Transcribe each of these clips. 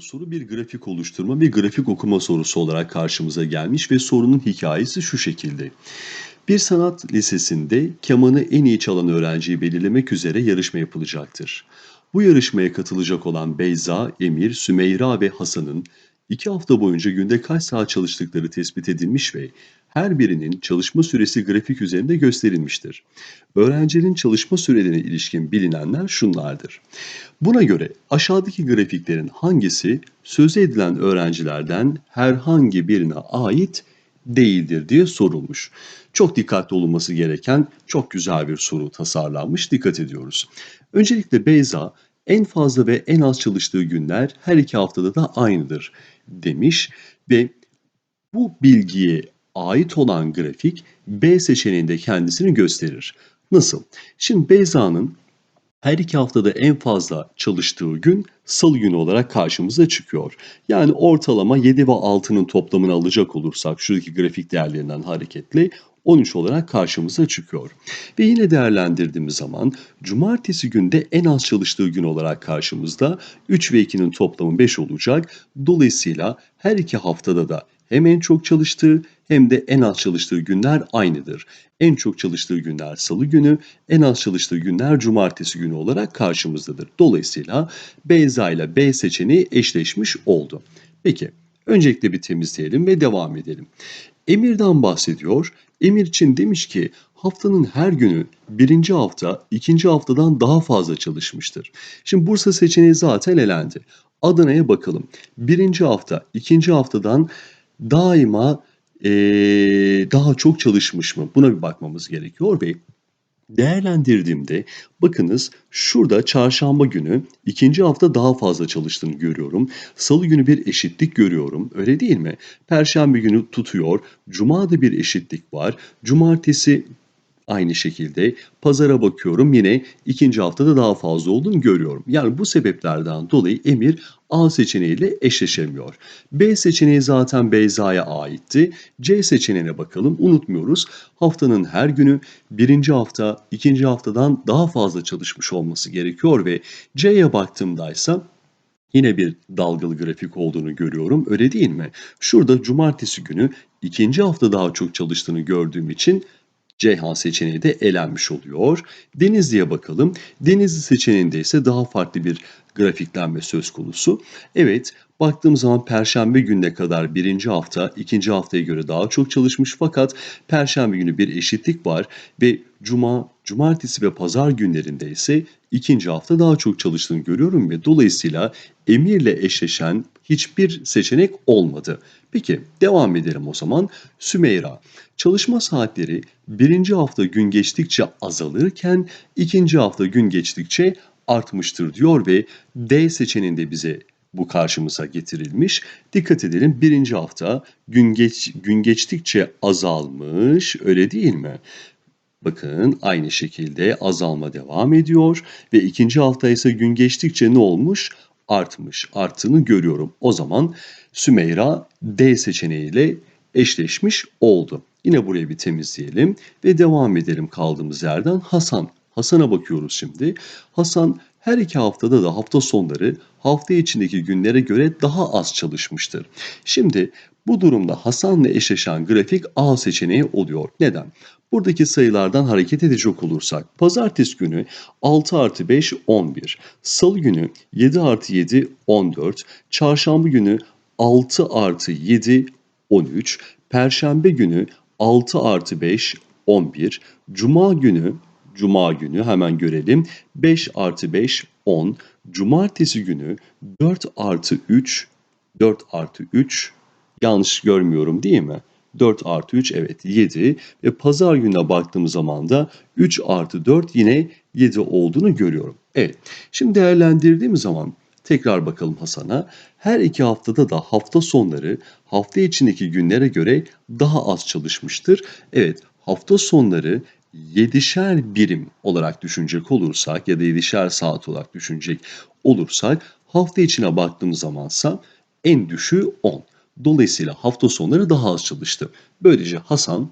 soru bir grafik oluşturma ve grafik okuma sorusu olarak karşımıza gelmiş ve sorunun hikayesi şu şekilde. Bir sanat lisesinde kemanı en iyi çalan öğrenciyi belirlemek üzere yarışma yapılacaktır. Bu yarışmaya katılacak olan Beyza, Emir, Sümeyra ve Hasan'ın iki hafta boyunca günde kaç saat çalıştıkları tespit edilmiş ve her birinin çalışma süresi grafik üzerinde gösterilmiştir. Öğrencinin çalışma sürelerine ilişkin bilinenler şunlardır. Buna göre aşağıdaki grafiklerin hangisi sözü edilen öğrencilerden herhangi birine ait değildir diye sorulmuş. Çok dikkatli olunması gereken çok güzel bir soru tasarlanmış. Dikkat ediyoruz. Öncelikle Beyza en fazla ve en az çalıştığı günler her iki haftada da aynıdır demiş ve bu bilgiye ait olan grafik B seçeneğinde kendisini gösterir. Nasıl? Şimdi Beyza'nın her iki haftada en fazla çalıştığı gün salı günü olarak karşımıza çıkıyor. Yani ortalama 7 ve 6'nın toplamını alacak olursak şuradaki grafik değerlerinden hareketle 13 olarak karşımıza çıkıyor. Ve yine değerlendirdiğimiz zaman cumartesi günde en az çalıştığı gün olarak karşımızda 3 ve 2'nin toplamı 5 olacak. Dolayısıyla her iki haftada da hem en çok çalıştığı hem de en az çalıştığı günler aynıdır. En çok çalıştığı günler salı günü, en az çalıştığı günler cumartesi günü olarak karşımızdadır. Dolayısıyla Beyza ile B seçeneği eşleşmiş oldu. Peki, öncelikle bir temizleyelim ve devam edelim. Emir'den bahsediyor. Emir için demiş ki haftanın her günü birinci hafta ikinci haftadan daha fazla çalışmıştır. Şimdi Bursa seçeneği zaten elendi. Adana'ya bakalım. Birinci hafta ikinci haftadan daima eee, daha çok çalışmış mı? Buna bir bakmamız gerekiyor ve değerlendirdiğimde bakınız şurada çarşamba günü ikinci hafta daha fazla çalıştığını görüyorum. Salı günü bir eşitlik görüyorum. Öyle değil mi? Perşembe günü tutuyor. Cuma'da bir eşitlik var. Cumartesi Aynı şekilde pazara bakıyorum yine ikinci haftada daha fazla olduğunu görüyorum. Yani bu sebeplerden dolayı Emir A seçeneğiyle eşleşemiyor. B seçeneği zaten Beyza'ya aitti. C seçeneğine bakalım. Unutmuyoruz haftanın her günü birinci hafta ikinci haftadan daha fazla çalışmış olması gerekiyor ve C'ye baktığımdaysa Yine bir dalgalı grafik olduğunu görüyorum. Öyle değil mi? Şurada cumartesi günü ikinci hafta daha çok çalıştığını gördüğüm için Ceyhan seçeneği de elenmiş oluyor. Denizli'ye bakalım. Denizli seçeneğinde ise daha farklı bir grafiklenme söz konusu. Evet, baktığım zaman Perşembe gününe kadar birinci hafta ikinci haftaya göre daha çok çalışmış fakat Perşembe günü bir eşitlik var ve Cuma, Cumartesi ve Pazar günlerinde ise ikinci hafta daha çok çalıştığını görüyorum ve dolayısıyla emirle eşleşen hiçbir seçenek olmadı. Peki devam edelim o zaman. Sümeyra. Çalışma saatleri birinci hafta gün geçtikçe azalırken ikinci hafta gün geçtikçe artmıştır diyor ve D seçeneğinde bize bu karşımıza getirilmiş. Dikkat edelim birinci hafta gün, geç, gün geçtikçe azalmış öyle değil mi? Bakın aynı şekilde azalma devam ediyor ve ikinci hafta ise gün geçtikçe ne olmuş? Artmış, arttığını görüyorum. O zaman Sümeyra D seçeneğiyle eşleşmiş oldu. Yine burayı bir temizleyelim ve devam edelim kaldığımız yerden. Hasan. Hasan'a bakıyoruz şimdi. Hasan her iki haftada da hafta sonları hafta içindeki günlere göre daha az çalışmıştır. Şimdi bu durumda Hasan'la eşleşen grafik A seçeneği oluyor. Neden? Buradaki sayılardan hareket edecek olursak pazartesi günü 6 artı 5 11, salı günü 7 artı 7 14, çarşamba günü 6 artı 7 13, perşembe günü 6 artı 5 11, cuma günü Cuma günü hemen görelim. 5 artı 5 10. Cumartesi günü 4 artı 3 4 artı 3 yanlış görmüyorum değil mi? 4 artı 3 evet 7 ve pazar gününe baktığımız zaman da 3 artı 4 yine 7 olduğunu görüyorum. Evet şimdi değerlendirdiğim zaman tekrar bakalım Hasan'a. Her iki haftada da hafta sonları hafta içindeki günlere göre daha az çalışmıştır. Evet hafta sonları 7'şer birim olarak düşünecek olursak ya da 7'şer saat olarak düşünecek olursak hafta içine baktığımız zamansa en düşüğü 10. Dolayısıyla hafta sonları daha az çalıştı. Böylece Hasan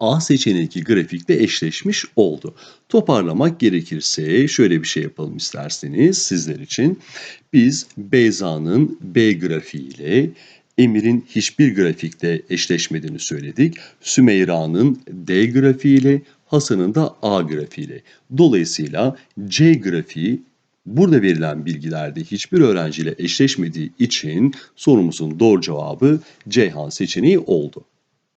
A seçeneğindeki grafikte eşleşmiş oldu. Toparlamak gerekirse şöyle bir şey yapalım isterseniz sizler için. Biz Beyza'nın B grafiğiyle Emir'in hiçbir grafikte eşleşmediğini söyledik. Sümeyra'nın D grafiğiyle Hasan'ın da A grafiğiyle. Dolayısıyla C grafiği burada verilen bilgilerde hiçbir öğrenciyle eşleşmediği için sorumuzun doğru cevabı Ceyhan seçeneği oldu.